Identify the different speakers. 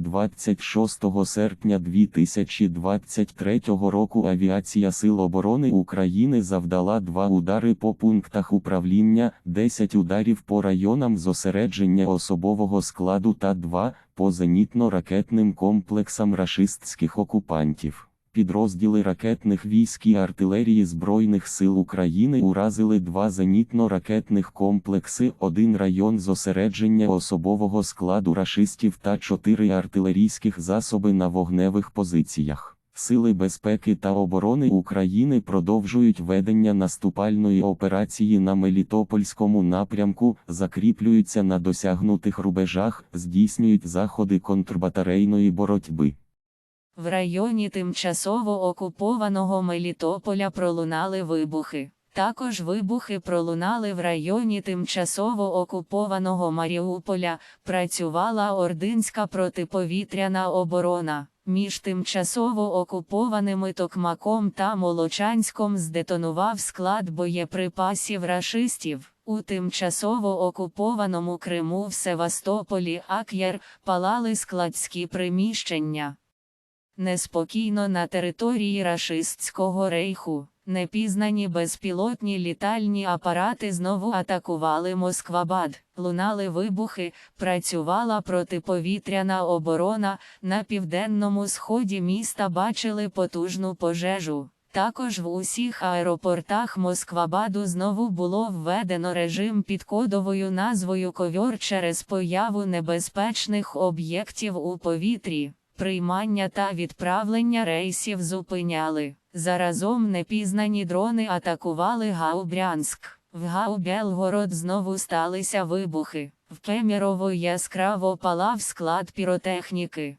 Speaker 1: 26 серпня 2023 року Авіація Сил оборони України завдала два удари по пунктах управління, 10 ударів по районам зосередження особового складу та 2 по зенітно-ракетним комплексам рашистських окупантів. Підрозділи ракетних військ і артилерії Збройних сил України уразили два зенітно-ракетних комплекси, один район зосередження особового складу рашистів та чотири артилерійських засоби на вогневих позиціях. Сили безпеки та оборони України продовжують ведення наступальної операції на Мелітопольському напрямку, закріплюються на досягнутих рубежах, здійснюють заходи контрбатарейної боротьби.
Speaker 2: В районі тимчасово окупованого Мелітополя пролунали вибухи. Також вибухи пролунали в районі тимчасово окупованого Маріуполя, працювала Ординська протиповітряна оборона. Між тимчасово окупованими Токмаком та Молочанськом здетонував склад боєприпасів рашистів. У тимчасово окупованому Криму в Севастополі Ак'єр палали складські приміщення. Неспокійно на території рашистського рейху. Непізнані безпілотні літальні апарати знову атакували Москвабад, лунали вибухи, працювала протиповітряна оборона. На південному сході міста бачили потужну пожежу. Також в усіх аеропортах Москвабаду знову було введено режим під кодовою назвою Ковьор через появу небезпечних об'єктів у повітрі. Приймання та відправлення рейсів зупиняли. Заразом непізнані дрони атакували Гаубрянськ. В Гау-Белгород знову сталися вибухи. В Кемерово яскраво палав склад піротехніки.